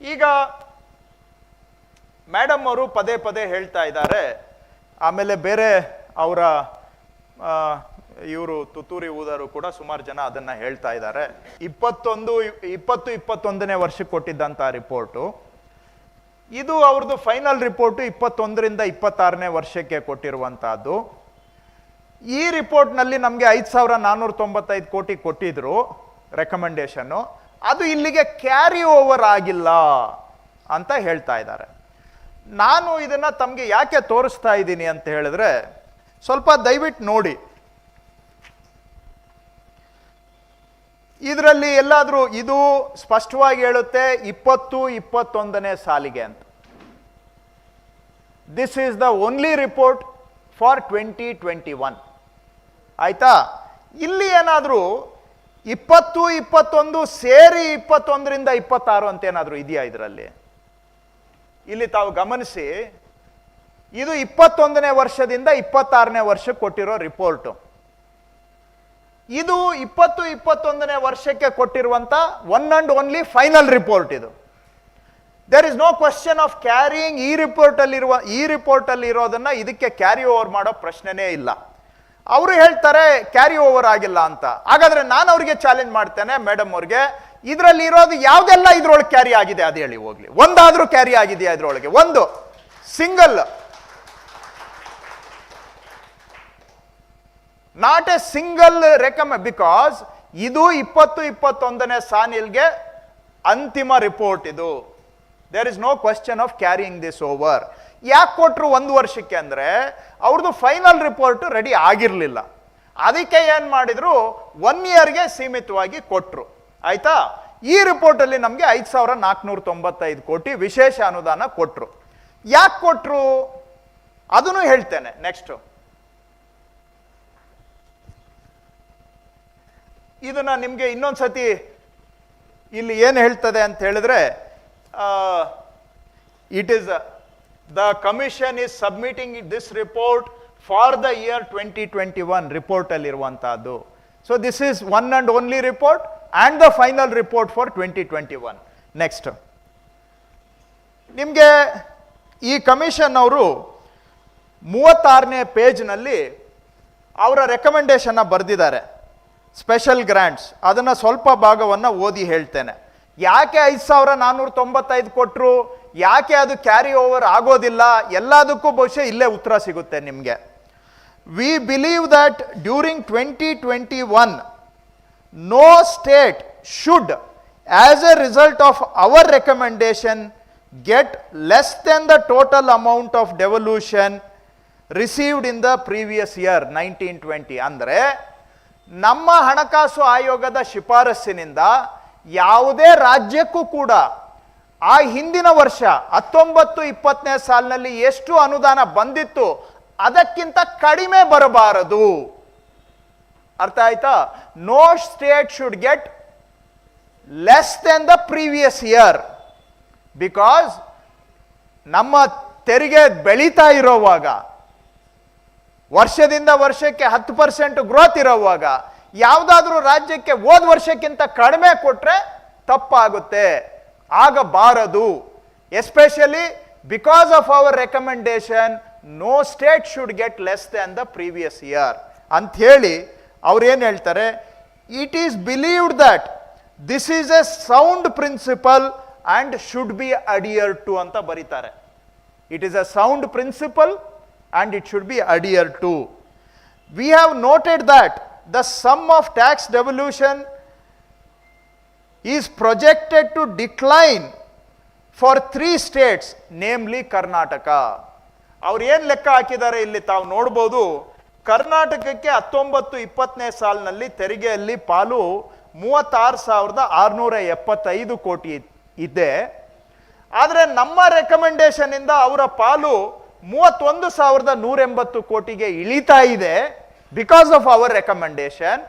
ಈಗ ಮೇಡಮ್ ಅವರು ಪದೇ ಪದೇ ಹೇಳ್ತಾ ಇದ್ದಾರೆ. ಆಮೇಲೆ ಬೇರೆ ಅವರ ಇವರು ತುತ್ತೂರಿ ಊದರು ಕೂಡ ಸುಮಾರು ಜನ ಅದನ್ನ ಹೇಳ್ತಾ ಇದ್ದಾರೆ. ಇಪ್ಪತ್ತೊಂದು, ಇಪ್ಪತ್ತು, ಇಪ್ಪತ್ತೊಂದನೇ ವರ್ಷಕ್ಕೆ ಕೊಟ್ಟಿದ್ದಂಥ ರಿಪೋರ್ಟು. ಇದು ಅವ್ರದ್ದು ಫೈನಲ್ ರಿಪೋರ್ಟು ಇಪ್ಪತ್ತೊಂದರಿಂದ ಇಪ್ಪತ್ತಾರನೇ ವರ್ಷಕ್ಕೆ ಕೊಟ್ಟಿರುವಂತಹದ್ದು. ಈ ರಿಪೋರ್ಟ್ನಲ್ಲಿ ನಮಗೆ ಐದು ಸಾವಿರ ನಾನ್ನೂರ ತೊಂಬತ್ತೈದು ಕೋಟಿ ಕೊಟ್ಟಿದ್ರು ರೆಕಮೆಂಡೇಶನ್ನು ಅದು ಇಲ್ಲಿಗೆ ಕ್ಯಾರಿ ಓವರ್ ಆಗಿಲ್ಲ ಅಂತ ಹೇಳ್ತಾ ಇದ್ದಾರೆ. ನಾನು ಇದನ್ನು ತಮಗೆ ಯಾಕೆ ತೋರಿಸ್ತಾ ಇದ್ದೀನಿ ಅಂತ ಹೇಳಿದ್ರೆ, ಸ್ವಲ್ಪ ದಯವಿಟ್ಟು ನೋಡಿ. ಇದರಲ್ಲಿ ಎಲ್ಲಾದರೂ ಇದು ಸ್ಪಷ್ಟವಾಗಿ ಹೇಳುತ್ತೆ, ಇಪ್ಪತ್ತು, ಇಪ್ಪತ್ತೊಂದನೇ ಸಾಲಿಗೆ ಅಂತ. This is the only report for twenty twenty one ಆಯ್ತಾ? ಇಲ್ಲಿ ಏನಾದರೂ ಇಪ್ಪತ್ತು, ಇಪ್ಪತ್ತೊಂದು ಸೇರಿ ಇಪ್ಪತ್ತೊಂದರಿಂದ ಇಪ್ಪತ್ತಾರು ಅಂತ ಏನಾದರೂ ಇದೆಯಾ ಇದರಲ್ಲಿ? ಇಲ್ಲಿ ತಾವು ಗಮನಿಸಿ, ಇದು ಇಪ್ಪತ್ತೊಂದನೇ ವರ್ಷದಿಂದ ಇಪ್ಪತ್ತಾರನೇ ವರ್ಷಕ್ಕೆ ಕೊಟ್ಟಿರೋ ರಿಪೋರ್ಟು. ಇದು ಇಪ್ಪತ್ತು, ಇಪ್ಪತ್ತೊಂದನೇ ವರ್ಷಕ್ಕೆ ಕೊಟ್ಟಿರುವಂಥ one and only final report ಇದು. There is no question of carrying ಈ ರಿಪೋರ್ಟ್ ಅಲ್ಲಿರುವ, ಈ ರಿಪೋರ್ಟ್ ಅಲ್ಲಿ ಇರೋದನ್ನ ಇದಕ್ಕೆ ಕ್ಯಾರಿ ಓವರ್ ಮಾಡೋ ಪ್ರಶ್ನೆನೇ ಇಲ್ಲ. ಅವರು ಹೇಳ್ತಾರೆ ಕ್ಯಾರಿ ಓವರ್ ಆಗಿಲ್ಲ ಅಂತ. ಹಾಗಾದ್ರೆ ನಾನು ಅವ್ರಿಗೆ ಚಾಲೆಂಜ್ ಮಾಡ್ತೇನೆ ಮೇಡಮ್ ಅವ್ರಿಗೆ, ಇದರಲ್ಲಿ ಇರೋದು ಯಾವ್ದೆಲ್ಲ ಇದ್ರೊಳಗೆ ಕ್ಯಾರಿ ಆಗಿದೆ? ಅದು ಹೇಳಿ ಹೋಗ್ಲಿ. ಒಂದಾದ್ರೂ ಕ್ಯಾರಿ ಆಗಿದೆಯಾ ಇದ್ರೊಳಗೆ? ಒಂದು single not a single recommend because ಇದು ಇಪ್ಪತ್ತು ಇಪ್ಪತ್ತೊಂದನೇ ಸಾನಿಲ್ಗೆ ಅಂತಿಮ ರಿಪೋರ್ಟ್ ಇದು. There is no question of carrying this over ಯಾಕೆ ಕೊಟ್ಟರು ಒಂದು ವರ್ಷಕ್ಕೆ ಅಂದರೆ ಅವ್ರದ್ದು ಫೈನಲ್ ರಿಪೋರ್ಟ್ ರೆಡಿ ಆಗಿರಲಿಲ್ಲ. ಅದಕ್ಕೆ ಏನು ಮಾಡಿದ್ರು? ಒನ್ ಇಯರ್ಗೆ ಸೀಮಿತವಾಗಿ ಕೊಟ್ಟರು ಆಯ್ತಾ? ಈ ರಿಪೋರ್ಟಲ್ಲಿ ನಮಗೆ ಐದು ಸಾವಿರ ನಾಲ್ಕುನೂರ ತೊಂಬತ್ತೈದು ಕೋಟಿ ವಿಶೇಷ ಅನುದಾನ ಕೊಟ್ಟರು ಯಾಕೆ ಕೊಟ್ಟರು ಅದನ್ನು ಹೇಳ್ತೇನೆ. ನೆಕ್ಸ್ಟು ಇದನ್ನ ನಿಮಗೆ ಇನ್ನೊಂದು ಸತಿ ಇಲ್ಲಿ ಏನು ಹೇಳ್ತದೆ ಅಂತ ಹೇಳಿದ್ರೆ it is the commission is submitting this report for the year twenty twenty one ರಿಪೋರ್ಟಲ್ಲಿ so this is one and only report and the final report for twenty twenty one next ನಿಮಗೆ ಈ ಕಮಿಷನ್ ಅವರು ಮೂವತ್ತಾರನೇ ಪೇಜ್ನಲ್ಲಿ ಅವರ ರೆಕಮೆಂಡೇಶನ್ನ ಬರೆದಿದ್ದಾರೆ. Special grants ಅದನ್ನು ಸ್ವಲ್ಪ ಭಾಗವನ್ನು ಓದಿ ಹೇಳ್ತೇನೆ. ಯಾಕೆ ಐದು ಸಾವಿರ ನಾನ್ನೂರ ತೊಂಬತ್ತೈದು ಕೊಟ್ಟರು ಯಾಕೆ ಅದು ಕ್ಯಾರಿ ಓವರ್ ಆಗೋದಿಲ್ಲ ಎಲ್ಲದಕ್ಕೂ ಬಹುಶಃ ಇಲ್ಲೇ ಉತ್ತರ ಸಿಗುತ್ತೆ ನಿಮಗೆ we believe that during twenty twenty one no state should should, as a result of our recommendation, get less than the total amount of devolution received in the previous year, 1920. ಅಂದರೆ ನಮ್ಮ ಹಣಕಾಸು ಆಯೋಗದ ಶಿಫಾರಸ್ಸಿನಿಂದ ಯಾವುದೇ ರಾಜ್ಯಕ್ಕೂ ಕೂಡ ಆ ಹಿಂದಿನ ವರ್ಷ ಹತ್ತೊಂಬತ್ತು ಇಪ್ಪತ್ತನೇ ಸಾಲಿನಲ್ಲಿ ಎಷ್ಟು ಅನುದಾನ ಬಂದಿತ್ತು ಅದಕ್ಕಿಂತ ಕಡಿಮೆ ಬರಬಾರದು. ಅರ್ಥ ಆಯ್ತಾ? No state should get less than the previous year because ನಮ್ಮ ತೆರಿಗೆ ಬೆಳೀತಾ ಇರೋವಾಗ, ವರ್ಷದಿಂದ ವರ್ಷಕ್ಕೆ ಹತ್ತು ಪರ್ಸೆಂಟ್ ಗ್ರೋತ್ ಇರೋವಾಗ, ಯಾವುದಾದ್ರೂ ರಾಜ್ಯಕ್ಕೆ ಹೋದ ವರ್ಷಕ್ಕಿಂತ ಕಡಿಮೆ ಕೊಟ್ಟರೆ ತಪ್ಪಾಗುತ್ತೆ. ಆಗಬಾರದು especially because of our recommendation no state should get less than the previous year ಅಂತ ಹೇಳಿ ಅವ್ರು ಏನು ಹೇಳ್ತಾರೆ it is believed that this is a sound principle and should be adhered to ಅಂತ ಬರೀತಾರೆ. It is a sound principle and it should be adhered to we have noted that the sum of tax devolution is projected to decline for three states namely Karnataka ಅವ್ರು ಏನು ಲೆಕ್ಕ ಹಾಕಿದ್ದಾರೆ ಇಲ್ಲಿ ತಾವು ನೋಡ್ಬೋದು, ಕರ್ನಾಟಕಕ್ಕೆ ಹತ್ತೊಂಬತ್ತು ಇಪ್ಪತ್ತನೇ ಸಾಲಿನಲ್ಲಿ ತೆರಿಗೆಯಲ್ಲಿ ಪಾಲು ಮೂವತ್ತಾರು ಸಾವಿರದ ಆರುನೂರ ಎಪ್ಪತ್ತೈದು ಕೋಟಿ ಇದೆ ಆದರೆ ನಮ್ಮ ರೆಕಮೆಂಡೇಶನಿಂದ ಅವರ ಪಾಲು ಮೂವತ್ತೊಂದು ಸಾವಿರದ ನೂರೆಂಬತ್ತು ಕೋಟಿಗೆ ಇಳಿತಾ ಇದೆ ಬಿಕಾಸ್ ಆಫ್ ಅವರ್ ರೆಕಮೆಂಡೇಶನ್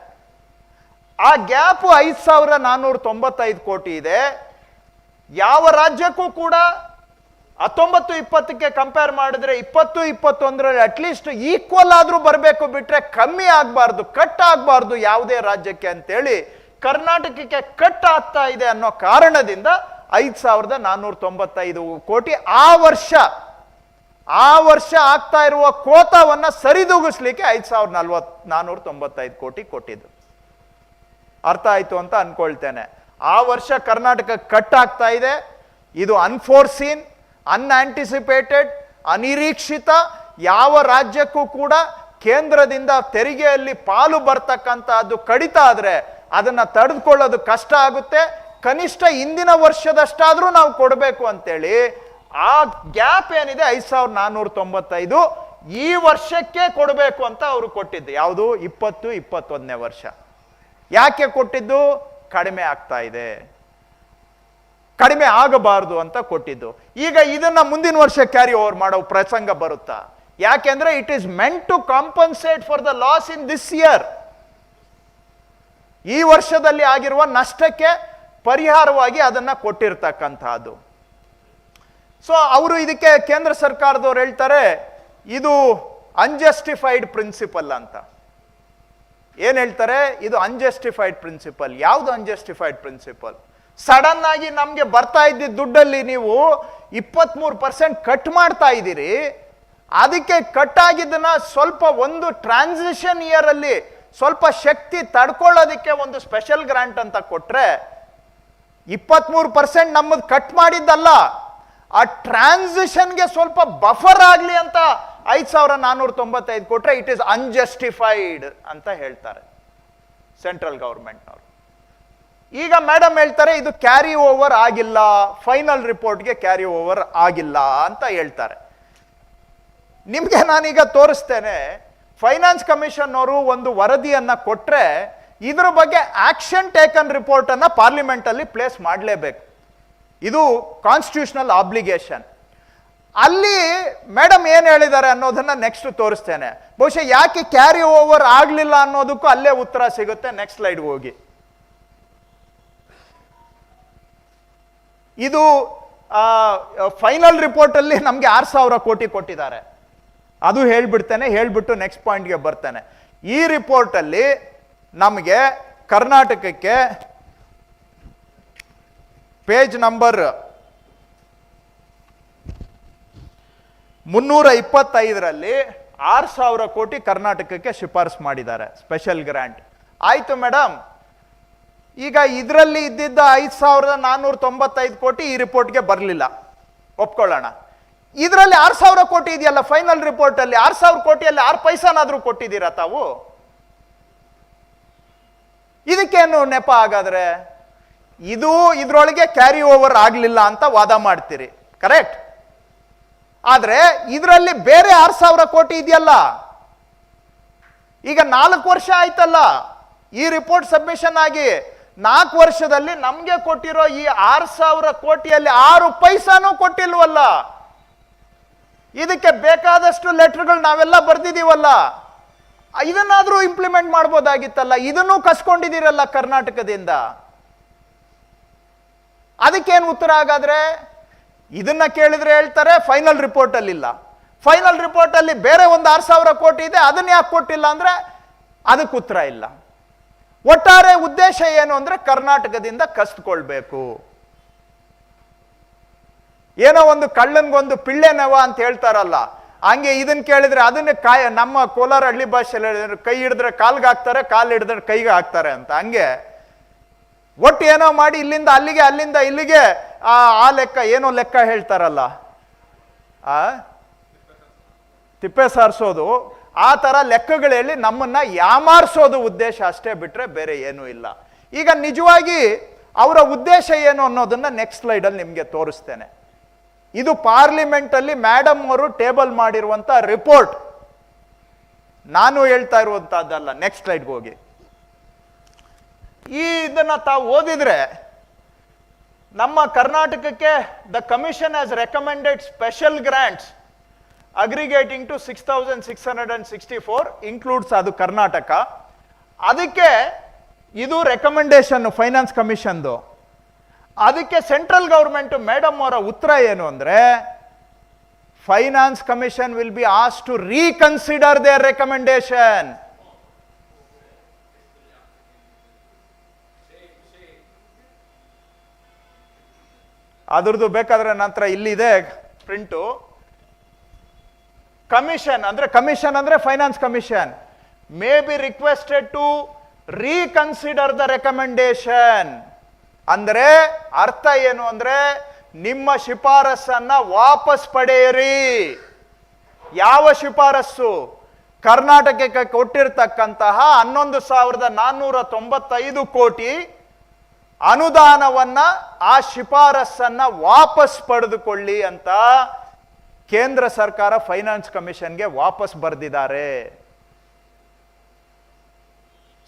ಆ ಗ್ಯಾಪ್ ಐದು ಸಾವಿರ ನಾನ್ನೂರ ತೊಂಬತ್ತೈದು ಕೋಟಿ ಇದೆ. ಯಾವ ರಾಜ್ಯಕ್ಕೂ ಕೂಡ ಹತ್ತೊಂಬತ್ತು ಇಪ್ಪತ್ತಕ್ಕೆ ಕಂಪೇರ್ ಮಾಡಿದ್ರೆ ಇಪ್ಪತ್ತು, ಇಪ್ಪತ್ತೊಂದರಲ್ಲಿ ಅಟ್ಲೀಸ್ಟ್ ಈಕ್ವಲ್ ಆದರೂ ಬರಬೇಕು ಬಿಟ್ರೆ ಕಮ್ಮಿ ಆಗಬಾರ್ದು, ಕಟ್ ಆಗಬಾರ್ದು ಯಾವುದೇ ರಾಜ್ಯಕ್ಕೆ ಅಂತೇಳಿ ಕರ್ನಾಟಕಕ್ಕೆ ಕಟ್ ಆಗ್ತಾ ಇದೆ ಅನ್ನೋ ಕಾರಣದಿಂದ ಐದು ಸಾವಿರದ ನಾನ್ನೂರ ತೊಂಬತ್ತೈದು ಕೋಟಿ ಆ ವರ್ಷ ಆ ವರ್ಷ ಆಗ್ತಾ ಇರುವ ಕೋತವನ್ನು ಸರಿದೂಗಿಸ್ಲಿಕ್ಕೆ ಐದು ಸಾವಿರದ ನಲ್ವತ್ತು ನಾನ್ನೂರ ತೊಂಬತ್ತೈದು ಕೋಟಿ ಕೊಟ್ಟಿದ್ದು. ಅರ್ಥ ಆಯ್ತು ಅಂತ ಅನ್ಕೊಳ್ತೇನೆ. ಆ ವರ್ಷ ಕರ್ನಾಟಕ ಕಟ್ ಆಗ್ತಾ ಇದೆ. ಇದು ಅನ್ಫೋರ್ಸೀನ್ ಅನ್ಆಂಟಿಸಿಪೇಟೆಡ್ ಅನಿರೀಕ್ಷಿತ, ಯಾವ ರಾಜ್ಯಕ್ಕೂ ಕೂಡ ಕೇಂದ್ರದಿಂದ ತೆರಿಗೆಯಲ್ಲಿ ಪಾಲು ಬರ್ತಕ್ಕಂಥದ್ದು ಕಡಿತ ಆದ್ರೆ ಅದನ್ನ ತಡೆದುಕೊಳ್ಳೋದು ಕಷ್ಟ ಆಗುತ್ತೆ. ಕನಿಷ್ಠ ಇಂದಿನ ವರ್ಷದಷ್ಟಾದರೂ ನಾವು ಕೊಡಬೇಕು ಅಂತೇಳಿ ಆ ಗ್ಯಾಪ್ ಏನಿದೆ ಐದು ಸಾವಿರದ ನಾನ್ನೂರ ತೊಂಬತ್ತೈದು. ಈ ವರ್ಷಕ್ಕೆ ಕೊಡಬೇಕು ಅಂತ ಅವರು ಕೊಟ್ಟಿದ್ದು. ಯಾವುದು? ಇಪ್ಪತ್ತು, ಇಪ್ಪತ್ತೊಂದನೇ ವರ್ಷ. ಯಾಕೆ ಕೊಟ್ಟಿದ್ದು? ಕಡಿಮೆ ಆಗ್ತಾ ಇದೆ. ಕಡಿಮೆ ಆಗಬಾರದು ಅಂತ ಕೊಟ್ಟಿದ್ದು. ಈಗ ಇದನ್ನ ಮುಂದಿನ ವರ್ಷ ಕ್ಯಾರಿ ಓವರ್ ಮಾಡೋ ಪ್ರಸಂಗ ಬರುತ್ತಾ? ಯಾಕೆಂದ್ರೆ it is meant to compensate for the loss in this year ಈ ವರ್ಷದಲ್ಲಿ ಆಗಿರುವ ನಷ್ಟಕ್ಕೆ ಪರಿಹಾರವಾಗಿ ಅದನ್ನ ಕೊಟ್ಟಿರ್ತಕ್ಕಂತಹದ್ದು ಸೊ ಅವರು ಇದಕ್ಕೆ ಕೇಂದ್ರ ಸರ್ಕಾರದವ್ರು ಹೇಳ್ತಾರೆ, ಇದು ಅನ್ಜಸ್ಟಿಫೈಡ್ ಪ್ರಿನ್ಸಿಪಲ್ ಅಂತ. ಏನ್ ಹೇಳ್ತಾರೆ? ಇದು ಅನ್ಜಸ್ಟಿಫೈಡ್ ಪ್ರಿನ್ಸಿಪಲ್ ಯಾವುದು ಅನ್ಜಸ್ಟಿಫೈಡ್ ಪ್ರಿನ್ಸಿಪಲ್ ಸಡನ್ ಆಗಿ ನಮಗೆ ಬರ್ತಾ ಇದ್ದಿದ್ದ ದುಡ್ಡಲ್ಲಿ ನೀವು ಇಪ್ಪತ್ಮೂರು ಪರ್ಸೆಂಟ್ ಕಟ್ ಮಾಡ್ತಾ ಇದ್ದೀರಿ. ಅದಕ್ಕೆ ಕಟ್ ಆಗಿದ್ದನ್ನ ಸ್ವಲ್ಪ ಒಂದು ಟ್ರಾನ್ಸಿಷನ್ ಇಯರ್ ಅಲ್ಲಿ ಸ್ವಲ್ಪ ಶಕ್ತಿ ತಡ್ಕೊಳ್ಳೋದಕ್ಕೆ ಒಂದು ಸ್ಪೆಷಲ್ ಗ್ರಾಂಟ್ ಅಂತ ಕೊಟ್ರೆ ಇಪ್ಪತ್ಮೂರು ಪರ್ಸೆಂಟ್ ನಮ್ಮದು ಕಟ್ ಮಾಡಿದ್ದಲ್ಲ. ಆ ಟ್ರಾನ್ಸಿಷನ್ಗೆ ಸ್ವಲ್ಪ ಬಫರ್ ಆಗಲಿ ಅಂತ ಐದು ಸಾವಿರ ನಾನ್ನೂರ ತೊಂಬತ್ತೈದು ಕೊಟ್ರೆ ಇಟ್ ಈಸ್ ಅನ್ಜಸ್ಟಿಫೈಡ್ ಅಂತ ಹೇಳ್ತಾರೆ ಸೆಂಟ್ರಲ್ ಗೌರ್ಮೆಂಟ್ನವರು ಈಗ ಮೇಡಮ್ ಹೇಳ್ತಾರೆ, ಇದು ಕ್ಯಾರಿ ಓವರ್ ಆಗಿಲ್ಲ ಫೈನಲ್ ರಿಪೋರ್ಟ್ಗೆ ಕ್ಯಾರಿ ಓವರ್ ಆಗಿಲ್ಲ ಅಂತ ಹೇಳ್ತಾರೆ. ನಿಮಗೆ ನಾನೀಗ ತೋರಿಸ್ತೇನೆ ಫೈನಾನ್ಸ್ ಕಮಿಷನ್ ಅವರು ಒಂದು ವರದಿಯನ್ನ ಕೊಟ್ರೆ ಇದ್ರ ಬಗ್ಗೆ ಆಕ್ಷನ್ ಟೇಕನ್ ರಿಪೋರ್ಟ್ ಪಾರ್ಲಿಮೆಂಟಲ್ಲಿ ಪ್ಲೇಸ್ ಮಾಡಲೇಬೇಕು. ಇದು ಕಾನ್ಸ್ಟಿಟ್ಯೂಷನಲ್ ಆಬ್ಲಿಗೇಷನ್ ಅಲ್ಲಿ ಮೇಡಮ್ ಏನು ಹೇಳಿದ್ದಾರೆ ಅನ್ನೋದನ್ನ ನೆಕ್ಸ್ಟ್ ತೋರಿಸ್ತೇನೆ. ಬಹುಶಃ ಯಾಕೆ ಕ್ಯಾರಿ ಓವರ್ ಆಗಲಿಲ್ಲ ಅನ್ನೋದಕ್ಕೂ ಅಲ್ಲೇ ಉತ್ತರ ಸಿಗುತ್ತೆ. ನೆಕ್ಸ್ಟ್ ಸ್ಲೈಡ್ ಹೋಗಿ. ಇದು ಫೈನಲ್ ರಿಪೋರ್ಟ್ ಅಲ್ಲಿ ನಮ್ಗೆ ಆರು ಸಾವಿರ ಕೋಟಿ ಕೊಟ್ಟಿದ್ದಾರೆ. ಅದು ಹೇಳ್ಬಿಡ್ತೇನೆ, ಹೇಳ್ಬಿಟ್ಟು ನೆಕ್ಸ್ಟ್ ಪಾಯಿಂಟ್ಗೆ ಬರ್ತೇನೆ. ಈ ರಿಪೋರ್ಟ್ ಅಲ್ಲಿ ನಮಗೆ ಕರ್ನಾಟಕಕ್ಕೆ ಪೇಜ್ ನಂಬರ್ ಮುನ್ನೂರ ಇಪ್ಪತ್ತೈದರಲ್ಲಿ ಆರು ಸಾವಿರ ಕೋಟಿ ಕರ್ನಾಟಕಕ್ಕೆ ಶಿಫಾರಸ್ ಮಾಡಿದ್ದಾರೆ ಸ್ಪೆಷಲ್ ಗ್ರಾಂಟ್ ಆಯಿತು ಮೇಡಮ್ ಈಗ ಇದರಲ್ಲಿ ಇದ್ದಿದ್ದ ಐದು ಸಾವಿರದ ನಾನ್ನೂರ ತೊಂಬತ್ತೈದು ಕೋಟಿ ಈ ರಿಪೋರ್ಟ್ಗೆ ಬರಲಿಲ್ಲ. ಒಪ್ಕೊಳ್ಳೋಣ. ಇದರಲ್ಲಿ ಆರು ಸಾವಿರ ಕೋಟಿ ಇದೆಯಲ್ಲ ಫೈನಲ್ ರಿಪೋರ್ಟಲ್ಲಿ ಆರು ಸಾವಿರ ಕೋಟಿಯಲ್ಲಿ ಆರು ಪೈಸಾನಾದರೂ ಕೊಟ್ಟಿದ್ದೀರಾ ತಾವು? ಇದಕ್ಕೇನು ನೆಪ ಹಾಗಾದರೆ? ಇದು ಇದರೊಳಗೆ ಕ್ಯಾರಿ ಓವರ್ ಆಗಲಿಲ್ಲ ಅಂತ ವಾದ ಮಾಡ್ತೀರಿ. ಕರೆಕ್ಟ್ ಆದ್ರೆ ಇದರಲ್ಲಿ ಬೇರೆ ಆರು ಸಾವಿರ ಕೋಟಿ ಇದೆಯಲ್ಲ? ಈಗ ನಾಲ್ಕು ವರ್ಷ ಆಯ್ತಲ್ಲ, ಈ ರಿಪೋರ್ಟ್ ಸಬ್ಮಿಷನ್ ಆಗಿ ನಾಲ್ಕು ವರ್ಷದಲ್ಲಿ ನಮಗೆ ಕೊಟ್ಟಿರೋ ಈ ಆರು ಸಾವಿರ ಕೋಟಿಯಲ್ಲಿ ಆರು ಪೈಸಾನೂ ಕೊಟ್ಟಿಲ್ವಲ್ಲ? ಇದಕ್ಕೆ ಬೇಕಾದಷ್ಟು ಲೆಟರ್ಗಳು ನಾವೆಲ್ಲ ಬರ್ದಿದೀವಲ್ಲ ಇದನ್ನಾದರೂ ಇಂಪ್ಲಿಮೆಂಟ್ ಮಾಡ್ಬೋದಾಗಿತ್ತಲ್ಲ? ಇದನ್ನೂ ಕಸ್ಕೊಂಡಿದ್ದೀರಲ್ಲ ಕರ್ನಾಟಕದಿಂದ? ಅದಕ್ಕೇನು ಉತ್ತರ ಹಾಗಾದ್ರೆ? ಇದನ್ನ ಕೇಳಿದ್ರೆ ಹೇಳ್ತಾರೆ ಫೈನಲ್ ರಿಪೋರ್ಟ್ ಅಲ್ಲಿ ಇಲ್ಲ ಫೈನಲ್ ರಿಪೋರ್ಟ್ ಅಲ್ಲಿ ಬೇರೆ ಒಂದು ಆರು ಸಾವಿರ ಕೋಟಿ ಇದೆ, ಅದನ್ನ ಯಾಕೆ ಕೊಟ್ಟಿಲ್ಲ ಅಂದ್ರೆ ಅದಕ್ಕೆ ಉತ್ತರ ಇಲ್ಲ. ಒಟ್ಟಾರೆ ಉದ್ದೇಶ ಏನು ಅಂದ್ರೆ ಕರ್ನಾಟಕದಿಂದ ಕಸ್ತ್ಕೊಳ್ಬೇಕು. ಏನೋ ಒಂದು ಕಳ್ಳನ್ಗೊಂದು ಪಿಳ್ಳೆ ನೆವ ಅಂತ ಹೇಳ್ತಾರಲ್ಲ, ಹಂಗೆ ಇದನ್ನ ಕೇಳಿದ್ರೆ ಅದನ್ನ ಕಾಯ, ನಮ್ಮ ಕೋಲಾರ ಹಳ್ಳಿ ಭಾಷೆಯಲ್ಲಿ ಹೇಳಿದ್ರೆ ಕೈ ಹಿಡಿದ್ರೆ ಕಾಲ್ಗೆ ಹಾಕ್ತಾರೆ, ಕಾಲು ಹಿಡಿದ್ರೆ ಕೈಗೆ ಹಾಕ್ತಾರೆ ಅಂತ. ಹಂಗೆ ಒಟ್ಟು ಏನೋ ಮಾಡಿ ಇಲ್ಲಿಂದ ಅಲ್ಲಿಗೆ, ಅಲ್ಲಿಂದ ಇಲ್ಲಿಗೆ ಆ ಆ ಲೆಕ್ಕ ಏನೋ ಲೆಕ್ಕ ಹೇಳ್ತಾರಲ್ಲ. ಆ? ತಿಪ್ಪೆ ಸಾರಿಸೋದು. ಆ ಥರ ಲೆಕ್ಕಗಳಲ್ಲಿ ಹೇಳಿ ನಮ್ಮನ್ನ ಯಾಮಾರಿಸೋದು ಉದ್ದೇಶ ಅಷ್ಟೇ ಬಿಟ್ರೆ ಬೇರೆ ಏನೂ ಇಲ್ಲ. ಈಗ ನಿಜವಾಗಿ ಅವರ ಉದ್ದೇಶ ಏನು ಅನ್ನೋದನ್ನ ನೆಕ್ಸ್ಟ್ ಸ್ಲೈಡಲ್ಲಿ ನಿಮಗೆ ತೋರಿಸ್ತೇನೆ. ಇದು ಪಾರ್ಲಿಮೆಂಟಲ್ಲಿ ಮೇಡಮ್ ಅವರು ಟೇಬಲ್ ಮಾಡಿರುವಂಥ ರಿಪೋರ್ಟ್ ನಾನು ಹೇಳ್ತಾ ಇರುವಂತಹದ್ದಲ್ಲ ನೆಕ್ಸ್ಟ್ ಸ್ಲೈಡ್ಗೆ ಹೋಗಿ. ಈ ಇದನ್ನ ತಾವು ಓದಿದ್ರೆ ನಮ್ಮ ಕರ್ನಾಟಕಕ್ಕೆ the commission has recommended special grants aggregating to six thousand six hundred and sixty four includes ಅದು ಕರ್ನಾಟಕ. ಅದಕ್ಕೆ ಇದು ರೆಕಮೆಂಡೇಶನ್ ಫೈನಾನ್ಸ್ ಕಮಿಷನ್ದು ಅದಕ್ಕೆ ಸೆಂಟ್ರಲ್ ಗೌರ್ಮೆಂಟ್ ಮೇಡಮ್ ಅವರ ಉತ್ತರ ಏನು ಅಂದರೆ ಫೈನಾನ್ಸ್ ಕಮಿಷನ್ ವಿಲ್ ಬಿ ಆಸ್ ಟು ರೀಕನ್ಸಿಡರ್ ದೇರ್ ರೆಕಮೆಂಡೇಶನ್ ಅದ್ರದ್ದು ಬೇಕಾದ್ರೆ ನಂತರ ಇಲ್ಲಿದೆ ಪ್ರಿಂಟು. ಕಮಿಷನ್ ಅಂದ್ರೆ ಕಮಿಷನ್ ಅಂದ್ರೆ finance commission may be requested to reconsider the recommendation ಅಂದ್ರೆ ಅರ್ಥ ಏನು ಅಂದ್ರೆ ನಿಮ್ಮ ಶಿಫಾರಸನ್ನ ವಾಪಸ್ ಪಡೆಯಿರಿ. ಯಾವ ಶಿಫಾರಸ್ಸು? ಕರ್ನಾಟಕಕ್ಕೆ ಕೊಟ್ಟಿರ್ತಕ್ಕಂತಹ ಹನ್ನೊಂದು ಸಾವಿರದ ನಾನ್ನೂರ ತೊಂಬತ್ತೈದು ಕೋಟಿ ಅನುದಾನವನ್ನ, ಆ ಶಿಫಾರಸ್ಸನ್ನ ವಾಪಸ್ ಪಡೆದುಕೊಳ್ಳಿ ಅಂತ ಕೇಂದ್ರ ಸರ್ಕಾರ ಫೈನಾನ್ಸ್ ಕಮಿಷನ್ಗೆ ವಾಪಸ್ ಬರೆದಿದ್ದಾರೆ.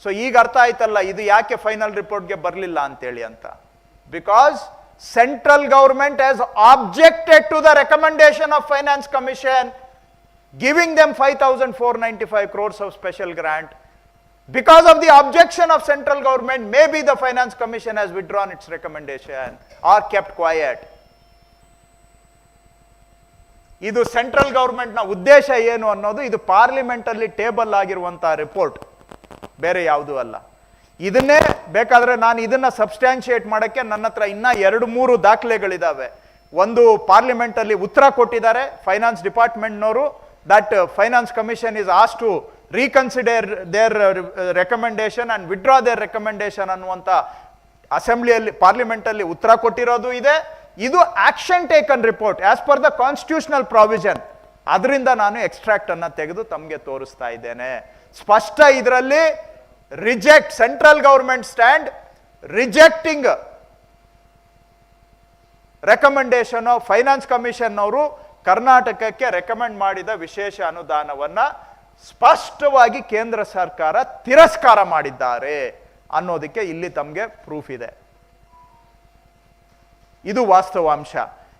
ಸೊ ಈಗ ಅರ್ಥ ಆಯ್ತಲ್ಲ, ಇದು ಯಾಕೆ ಫೈನಲ್ ರಿಪೋರ್ಟ್ಗೆ ಬರಲಿಲ್ಲ ಅಂತೇಳಿ ಅಂತ. Because central government has objected to the recommendation of finance commission giving them five thousand four ninety five crores of special grant Because of the objection of central government, maybe the finance commission has withdrawn its recommendation or kept quiet. ಇದು central ಗೌರ್ಮೆಂಟ್ನ ಉದ್ದೇಶ ಏನು ಅನ್ನೋದು ಇದು ಪಾರ್ಲಿಮೆಂಟಲ್ಲಿ table ಆಗಿರುವಂತಹ report ಬೇರೆ ಯಾವುದೂ ಅಲ್ಲ. ಇದನ್ನೇ ಬೇಕಾದ್ರೆ ನಾನು ಇದನ್ನ ಸಬ್ಸ್ಟ್ಯಾನ್ಶಿಯೇಟ್ ಮಾಡೋಕ್ಕೆ ನನ್ನ ಹತ್ರ ಇನ್ನ ಎರಡು ಮೂರು ದಾಖಲೆಗಳಿದಾವೆ. ಒಂದು ಪಾರ್ಲಿಮೆಂಟಲ್ಲಿ ಉತ್ತರ ಕೊಟ್ಟಿದ್ದಾರೆ ಫೈನಾನ್ಸ್ ಡಿಪಾರ್ಟ್ಮೆಂಟ್ನವರು that finance commission is as to reconsider their recommendation and withdraw their recommendation ಅನ್ನುವಂಥ ಅಸೆಂಬ್ಲಿಯಲ್ಲಿ ಪಾರ್ಲಿಮೆಂಟಲ್ಲಿ ಉತ್ತರ ಕೊಟ್ಟಿರೋದು ಇದೆ. ಇದು action taken report as per the constitutional provision ಅದರಿಂದ ನಾನು ಎಕ್ಸ್ಟ್ರಾಕ್ಟ್ ಅನ್ನ ತೆಗೆದು ತಮಗೆ ತೋರಿಸ್ತಾ ಇದ್ದೇನೆ. ಸ್ಪಷ್ಟ ಇದರಲ್ಲಿ reject central government stand rejecting recommendation finance commission ಅವರು ಕರ್ನಾಟಕಕ್ಕೆ ರೆಕಮೆಂಡ್ ಮಾಡಿದ ವಿಶೇಷ ಅನುದಾನವನ್ನ ಸ್ಪಷ್ಟವಾಗಿ ಕೇಂದ್ರ ಸರ್ಕಾರ ತಿರಸ್ಕಾರ ಮಾಡಿದ್ದಾರೆ ಅನ್ನೋದಕ್ಕೆ ಇಲ್ಲಿ ತಮಗೆ ಪ್ರೂಫ್ ಇದೆ. ಇದು ವಾಸ್ತವಾಂಶ.